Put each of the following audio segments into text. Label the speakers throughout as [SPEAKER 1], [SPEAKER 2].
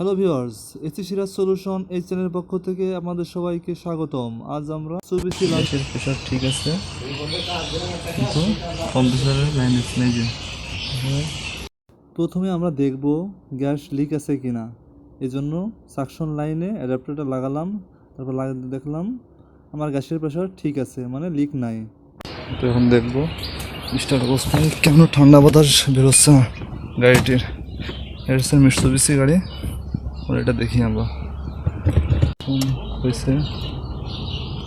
[SPEAKER 1] Hello viewers AC Siraj solution এই চ্যানেলের পক্ষ থেকে আপনাদের সবাইকে স্বাগতম। আজ আমরা সুবিসি
[SPEAKER 2] গ্যাসের প্রেশার ঠিক আছে। কিন্তু কম্পিউটারের লাইন নেই যে।
[SPEAKER 1] প্রথমে আমরা দেখব গ্যাস লিক আছে কিনা। এই জন্য সাকশন লাইনে অ্যাডাপ্টারটা লাগালাম তারপর দেখলাম আমার গ্যাসের প্রেশার ঠিক আছে মানে লিক নাই।
[SPEAKER 2] তো এখন দেখব স্টার্ট অবস্থায় কেন ঠান্ডা বাতাস বেরোচ্ছে। না গাড়িটির এটা হচ্ছে মিটসুবিসি গাড়ি। ওর এটা দেখি আমরা। এখন হয়েছে,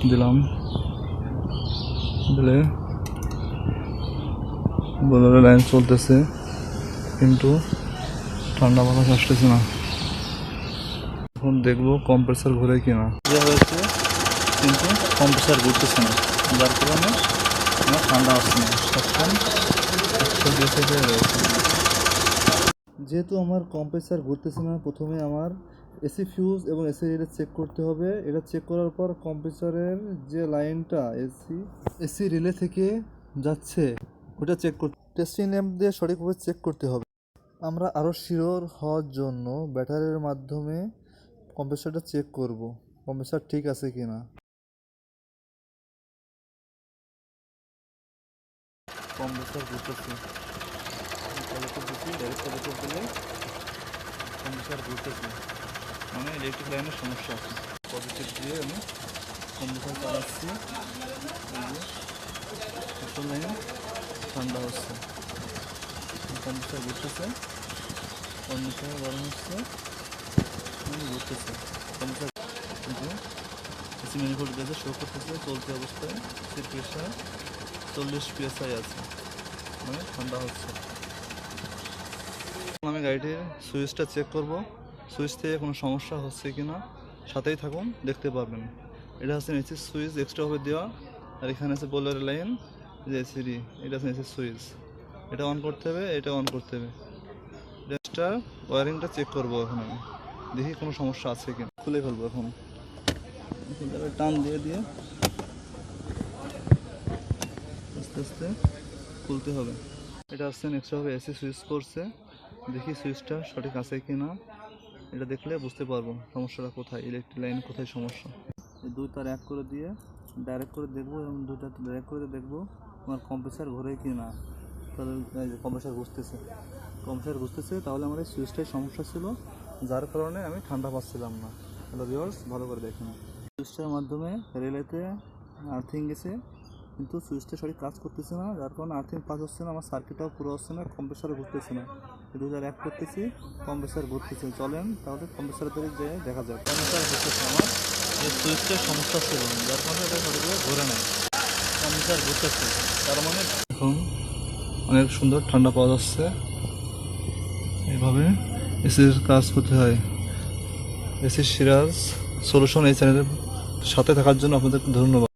[SPEAKER 2] দিলাম। দিলে বোলারে লাইন চলতেছে, কিন্তু ঠান্ডা বাতাস আসতেছে না। এখন দেখব কম্প্রেসার ঘুরে কিনা।
[SPEAKER 1] যে হয়েছে, কিন্তু কম্প্রেসার ঘুরতেছে না। যার কারণে আমার ঠান্ডা আসছে না।
[SPEAKER 2] তখন একশো রয়েছে।
[SPEAKER 1] যেহেতু আমার কম্প্রেসার ঘুরতেছে না, প্রথমে আমার এসি ফিউজ এবং এসি রিলে চেক করতে হবে। এটা চেক করার পর কম্প্রেসারের যে লাইনটা এসি এসি রিলে থেকে যাচ্ছে, ওটা চেক করতে টেস্টিং ল্যাম্প দিয়ে সঠিকভাবে চেক করতে হবে। আমরা আরও শিওর হওয়ার জন্য ব্যাটারির মাধ্যমে কম্প্রেসারটা চেক করব। কম্প্রেসার ঠিক আছে কি না কম্প্রেসার ঘুরতেছে। কলেজে দিচ্ছি ডাইরেক্ট কলেজে দিলে কম্পিউটার ঘুরতেছে মানে ইলেকট্রিক লাইনের সমস্যা আছে পজিটিভ দিয়ে আমি কম্পিউটার চালাচ্ছি পেট্রোল লাইনে ঠান্ডা হচ্ছে কম্পিউটার ঘুরতেছে কম্পিউটার গরম হচ্ছে মানে ঘুরতেছে কম্পিউটার কিন্তু এসি ম্যানিফোল্ড গেছে শো করতেছে চলতি অবস্থায় সে প্রেশার চল্লিশ পিএসআই আছে মানে ঠান্ডা হচ্ছে এখন আমি গাড়িটির সুইচটা চেক করব। সুইচ থেকে কোনো সমস্যা হচ্ছে কি না সাথেই থাকুন, দেখতে পাবেন এটা হচ্ছে এসি সুইচ এক্সট্রাভাবে দেওয়া। আর এখানে আছে বোলার লাইন যে এসিডি এটা আছে এসি সুইচ। এটা অন করতে হবে, এটা অন করতে হবে। গ্যাসটার ওয়ারিংটা চেক করব এখন আমি। দেখি কোনো সমস্যা আছে কি খুলে ফেলব এখন। টান দিয়ে দিয়ে। আস্তে আস্তে খুলতে হবে। এটা হচ্ছে নেক্সটভাবে এসি সুইচ করছে। দেখি সুইচটা সঠিক আছে কি না এটা দেখলে বুঝতে পারব সমস্যাটা কোথায় ইলেকট্রিক লাইন কোথায় সমস্যা। এই দুই তার এক করে দিয়ে ডাইরেক্ট করে দেখব এবং দুইটা ডাইরেক্ট করে দেখব আমার কম্প্রেসার ঘোরে কি না তাহলে কম্প্রেসার ঘুরতেছে। কম্প্রেসার ঘুরতেছে, তাহলে আমার এই সুইচটাই সমস্যা ছিল, যার কারণে আমি ঠান্ডা পাচ্ছিলাম না। হ্যালো ভিওর্স ভালো করে দেখেন সুইচটার মাধ্যমে রেলেতে আর্থিং গেছে। কিন্তু সুইচটা সঠিক কাজ করতেছে না, যার কারণে আর্থিং পাস হচ্ছে না, আমার সার্কিটটাও পুরো হচ্ছে না কম্প্রেসারও ঘুরতেছে না। দু হাজার এক করতেছি কম্প্রেসার ঘুরতেছে। চলেন তাহলে কম্প্রেসার ধরে যেয়ে দেখা যাক। কম্প্রেসার ঘুরতেছে আমার? এই সুইচটার সমস্যা ছিল, যার কারণে এটা সঠিকভাবে ঘুরে নেয় কম্প্রেসার ঘুরতেছে, তার মানে
[SPEAKER 2] এখন অনেক সুন্দর ঠান্ডা পাওয়া যাচ্ছে। এইভাবে এসির কাজ করতে হয়। এসির সিরাজ সলিউশন এই চ্যানেলের সাথে থাকার জন্য আপনাদেরকে ধন্যবাদ।